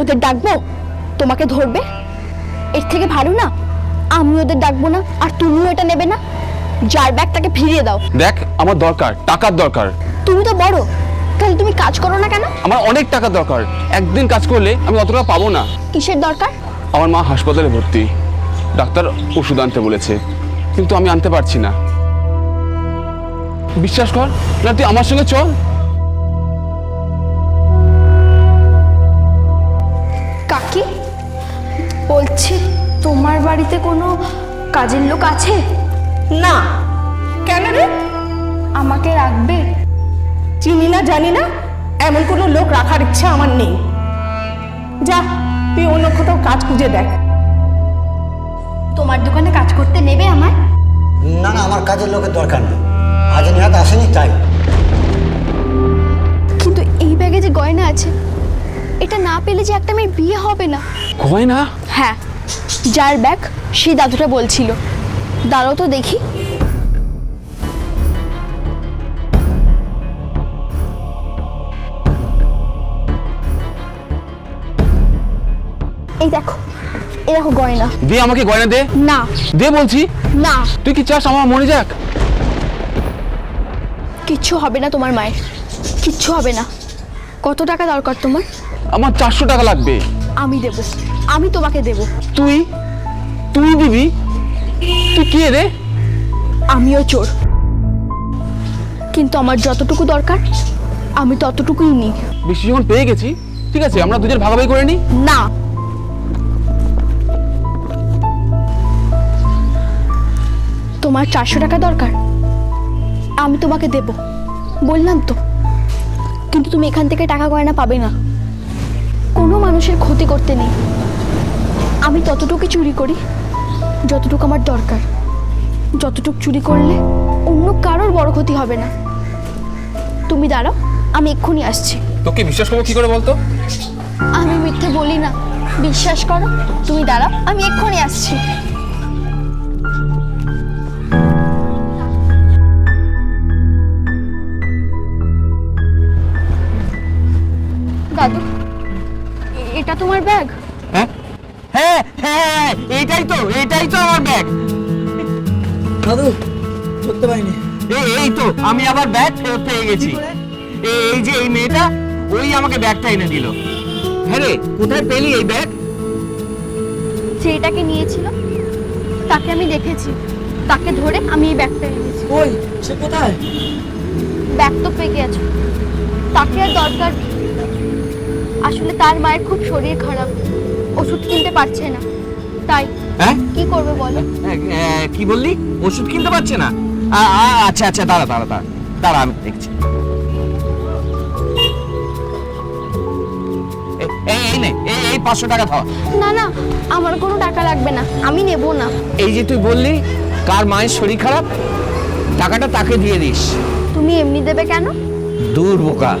ওদের ডাকবো? তোমাকে ধরবে? এর থেকে ভালো না আমি ওদের ডাকবো না আর তুমিও এটা নেবে না। যার ব্যাগ তাকে ফিরিয়ে দাও। দেখ আমার দরকার টাকার দরকার। তুমি তো বড় তাহলে তুমি কাজ করো না কেন? আমার অনেক টাকা দরকার একদিন কাজ করলে আমি অতটা পাবো না। কিসের দরকার? আমার মা হাসপাতালে ভর্তি ডাক্তার ওষুধ আনতে বলেছে কিন্তু আমি আনতে পারছি না। বিশ্বাস কর না তুই আমার সঙ্গে চল। বলছি তোমার বাড়িতে কোনো কাজের লোক আছে? না। কেন রে? আমাকে রাখবে? চিনি না জানি না। এমন কোনো লোক রাখার ইচ্ছা আমার নেই। যা তুই অন্য কোথাও কাজ খুঁজে দেখ। তোমার দোকানে কাজ করতে নেবে আমার না না আমার কাজের লোকের দরকার নেই। আজ নিহাত আসেনি তাই। কিন্তু এই ব্যাগে যে গয়না আছে এটা না পেলে যে একটা মেয়ের বিয়ে হবে না। কয় না হ্যাঁ যার ব্যাগ সেই দাদুটা বলছিল। দাঁড়াও তো দেখি। এই দেখো এই দেখো গয়না। দে আমাকে গয়না দে। না। দে বলছি। না। তুই কি চাস আমার মনে যাক? কিচ্ছু হবে না তোমার মায়ের। কিচ্ছু হবে না। কত টাকা দরকার তোমার? আমার চারশো টাকা লাগবে। আমি দেব। আমি তোমাকে দেব। তুই? তুই দিবি? তুই কে রে? আমিও চোর। কিন্তু আমার যতটুকু দরকার আমি ততটুকুই নিই। বেশি যখন পেয়ে গেছি ঠিক আছে আমরা দুজন ভাগাভাগি করে নিই? না। তোমার চারশো টাকা দরকার আমি তোমাকে দেব। বললাম তো। কিন্তু তুমি এখান থেকে টাকা গয়না পাবে না। কোনো মানুষের ক্ষতি করতে নেই। আমি ততটুকু চুরি করি যতটুকু আমার দরকার। যতটুকু চুরি করলে অন্য কারোর বড় ক্ষতি হবে না। তুমি দাঁড়াও আমি এক্ষুনি আসছি। তোকে বিশ্বাস করব কি করে বলতো? আমি মিথ্যে বলি না বিশ্বাস করো। তুমি দাঁড়াও আমি এক্ষুনি আসছি। দাদু এটা তোমার ব্যাগ? হ্যাঁ? হ্যাঁ হ্যাঁ এইটাই তো এইটাই তো আমার ব্যাগ দাদু ধরতে পারিনি। এই এই তো আমি আবার ব্যাগ ফেরত পেয়ে গেছি। এই এই যে এই মেয়েটা ওই আমাকে ব্যাগটা এনে দিল। হ্যাঁ রে কোথায় পেলি এই ব্যাগ যে এটাকে নিয়েছিল তাকে আমি দেখেছি। তাকে ধরে আমি এই ব্যাগটা এনেছি ওই সে কোথায়? ব্যাগ তো পেয়ে গেছো তাকে আর দরকার আসলে তার মায়ের খুব শরীর খারাপ। ওষুধ কিনতে পারছে না। তাই হ্যাঁ? কি করবে বলো? এ, এ, কি বললি? ওষুধ কিনতে পারছে না? আচ্ছা আচ্ছা দাঁড়া দাঁড়া দাঁড়া দাঁড়া আমি দেখছি। নে এই পাঁচশো টাকা ধর। না না আমার কোনো টাকা লাগবে না আমি নেব না। এই যে তুই বললি কার মায়ের শরীর খারাপ টাকাটা তাকে দিয়ে দিস। তুমি এমনি দেবে কেন? দূর বোকা।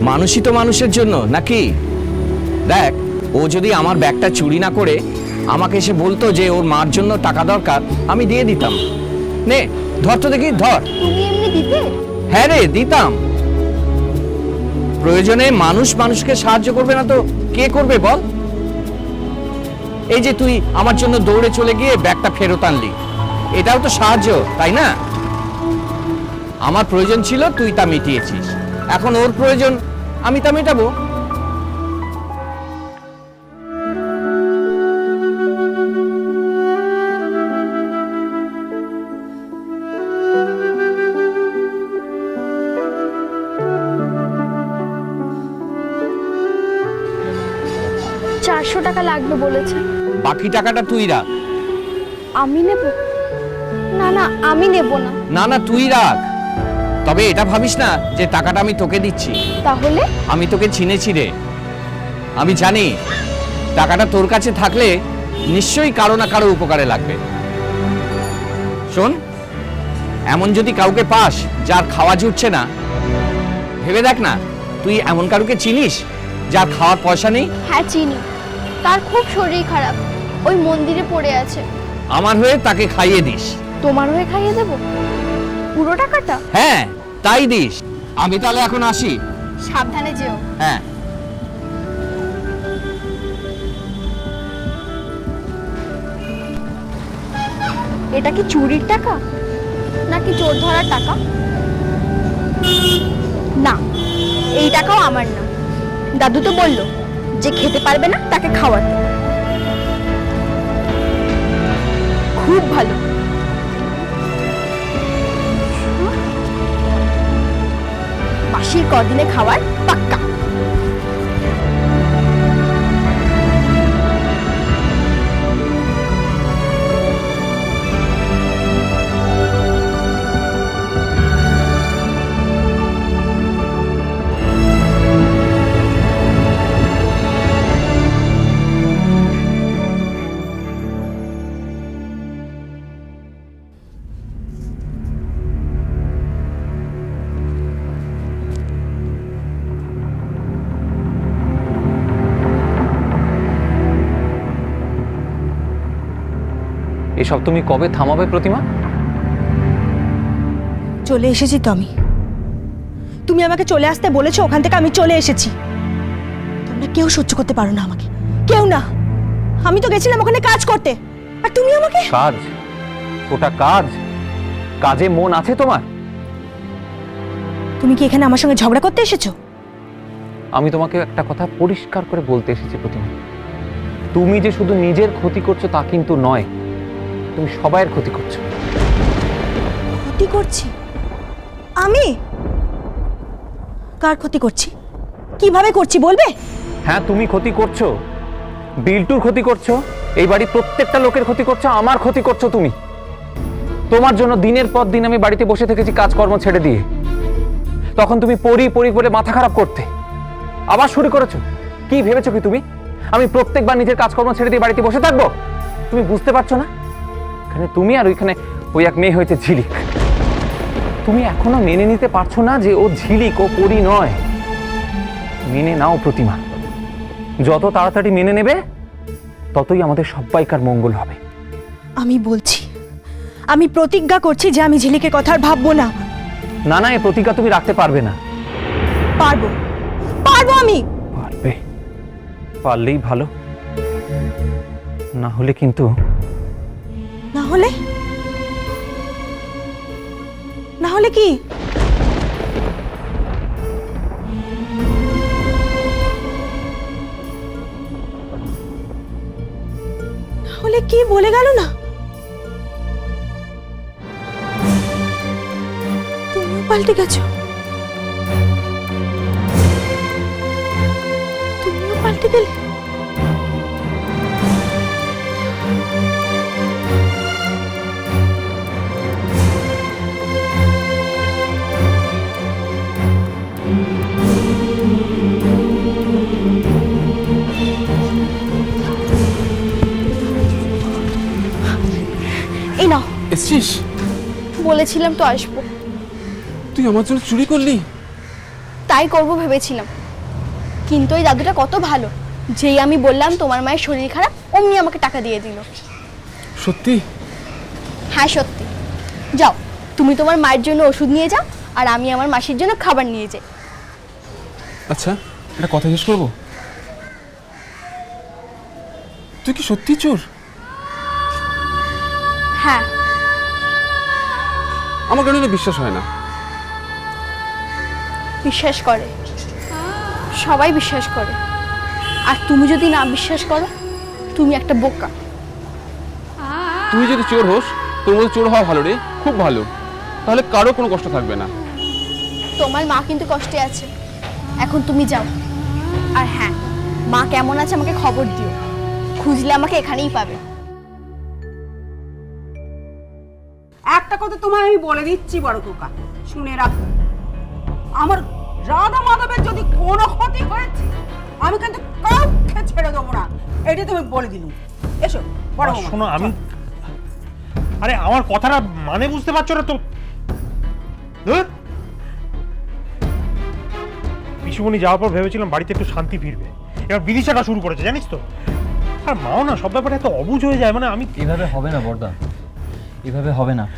মানুষই তো মানুষের জন্য নাকি? দেখ ও যদি আমার ব্যাগটা চুরি না করে আমাকে এসে বলতো যে ওর মার জন্য টাকা দরকার আমি দিয়ে দিতাম। নে ধর তো দেখি ধর। তুমি এমনি দিতে? হ্যাঁ রে দিতাম। প্রয়োজনে মানুষ মানুষকে সাহায্য করবে না তো কে করবে বল? এই যে তুই আমার জন্য দৌড়ে চলে গিয়ে ব্যাগটা ফেরত আনলি এটাও তো সাহায্য তাই না? আমার প্রয়োজন ছিল তুই তা মিটিয়েছিস। এখন ওর প্রয়োজন আমি তা মেটাবো। চারশো টাকা লাগবে বলেছে। বাকি টাকাটা তুই রাখ। আমি নেব? না না আমি নেব না। না না তুই রাখ। তবে এটা ভাবিস না যে টাকাটা আমি তোকে দিচ্ছি। তাহলে? আমি তোকে চিনেছি রে। আমি জানি টাকাটা তোর কাছে থাকলে নিশ্চয়ই কারও না কারও উপকারে লাগবে। শোন এমন যদি কাউকে পাস যার খাওয়া জুটছে না ভেবে দেখ না তুই এমন কারুকে চিনিস যার খাওয়ার পয়সা নেই? হ্যাঁ চিনি। তার খুব শরীর খারাপ। ওই মন্দিরে পড়ে আছে। আমার হয়ে তাকে খাইয়ে দিস। তোমার হয়ে খাইয়ে দেব? পুরো টাকাটা? হ্যাঁ তাই দিস। আমি তাহলে এখন আসি। সাবধানে যেও। হ্যাঁ। এটা কি চুরির টাকা? নাকি চোর ধরার টাকা? না এই টাকাও আমার না। দাদু তো বলল যে খেতে পারবে না তাকে খাওয়াতে। খুব ভালো। মাসির কদিনে খাওয়ার পাক্কা। এসব তুমি কবে থামাবে প্রতিমা? চলে এসেছি তো আমি। তুমি আমাকে চলে আসতে বলেছ ওখান থেকে আমি চলে এসেছি। তোমরা কেউ সহ্য করতে পারো না আমাকে। কেউ না। আমি তো গেছিলাম ওখানে কাজ করতে। আর তুমি আমাকে? কাজ? ওটা কাজ? কাজে মন আছে তোমার? তুমি কি এখানে আমার সঙ্গে ঝগড়া করতে এসেছ? আমি তোমাকে একটা কথা পরিষ্কার করে বলতে এসেছি প্রতিমা। তুমি যে শুধু নিজের ক্ষতি করছ তা কিন্তু নয়। তুমি সবাইয়ের ক্ষতি করছ। ক্ষতি করছি? আমি? কার ক্ষতি করছি? কীভাবে করছি বলবে? হ্যাঁ তুমি ক্ষতি করছ। বিল্টুর ক্ষতি করছ। এই বাড়ির প্রত্যেকটা লোকের ক্ষতি করছ আমার ক্ষতি করছ তুমি। তোমার জন্য দিনের পর দিন আমি বাড়িতে বসে থেকেছি কাজকর্ম ছেড়ে দিয়ে। তখন তুমি পড়ি পড়ি করে মাথা খারাপ করতে। আবার শুরু করেছ। কি ভেবেছো কি তুমি? আমি প্রত্যেকবার নিজের কাজকর্ম ছেড়ে দিয়ে বাড়িতে বসে থাকব? তুমি বুঝতে পারছ না? এখানে তুমি আর ওইখানে ওই এক মেয়ে হয়েছে ঝিলিক। তুমি এখনও মেনে নিতে পারছ না যে ও ঝিলিক ও পরি নয়। মেনে নাও প্রতিমা। যত তাড়াতাড়ি মেনে নেবে ততই আমাদের সবাইকার মঙ্গল হবে। আমি বলছি আমি প্রতিজ্ঞা করছি যে আমি ঝিলিকের কথা আর ভাববো না। না না এই প্রতিজ্ঞা তুমি রাখতে পারবে না। পারব। পারব আমি। পারবে। পারলেই ভালো। না হলে কিন্তু না হলে না হলে কি? হলে কি বলে গেল না? তুমিও পাল্টে গেছো। তুমিও পাল্টে গেলে। এসছিস? বলেছিলাম তো আসব। তুই আমার জন্য চুরি করলি? তাই করব ভেবেছিলাম। কিন্তু ওই দাদুটা কত ভালো। যেই আমি বললাম তোমার মায়ের শরীর খারাপ অমনি আমাকে টাকা দিয়ে দিল। সত্যি? হ্যাঁ সত্যি। যাও তুমি তোমার মায়ের জন্য ওষুধ নিয়ে যাও আর আমি আমার মাসির জন্য খাবার নিয়ে যাই। আচ্ছা একটা কথা জিজ্ঞেস করব? তুই কি সত্যি চোর? হ্যাঁ। আমার কেন বিশ্বাস হয় না। বিশ্বাস করে। সবাই বিশ্বাস করে। আর তুমি যদি না বিশ্বাস করো তুমি একটা বোকা। তুই যদি চোর হোস তোর মধ্যে চোর হওয়া ভালো রে খুব ভালো। তাহলে কারও কোনো কষ্ট থাকবে না। তোমার মা কিন্তু কষ্টে আছে। এখন তুমি যাও। আর হ্যাঁ মা কেমন আছে আমাকে খবর দিও। খুঁজলে আমাকে এখানেই পাবে। একটা কথা তোমায় আমি বলে দিচ্ছি বড় খোকা। শুনে রাখো। আমার রাধা মাধবের যদি কোনো ক্ষতি হয়েছে আমি কিন্তু কাউকে ছেড়ে দেবো না। এটা তুমি বলে দিলুম। এসো বড় বৌমা। শোনো আমি আরে আমার কথাটা মানে বুঝতে পারছ না তো? ধুর। পিসুমণি যাওয়ার পর ভেবেছিলাম বাড়িতে একটু শান্তি ফিরবে। এবার বিদিশাটা শুরু করেছে জানিস তো? আর মাও না সব ব্যাপারে এত অবুঝ হয়ে যায় মানে আমি এভাবে হবে না বর্দা। এভাবে হবে না।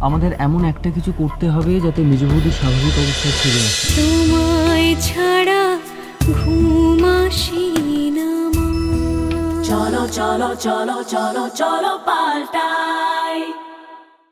আমাদের এমন একটা কিছু করতে হবে যাতে মিজবুদি বৌদি স্বাভাবিক অবস্থায় ফিরে আসে। তোমায় ছাড়া ঘুম আসি না। চলো চলো চলো চলো চলো পাল্টা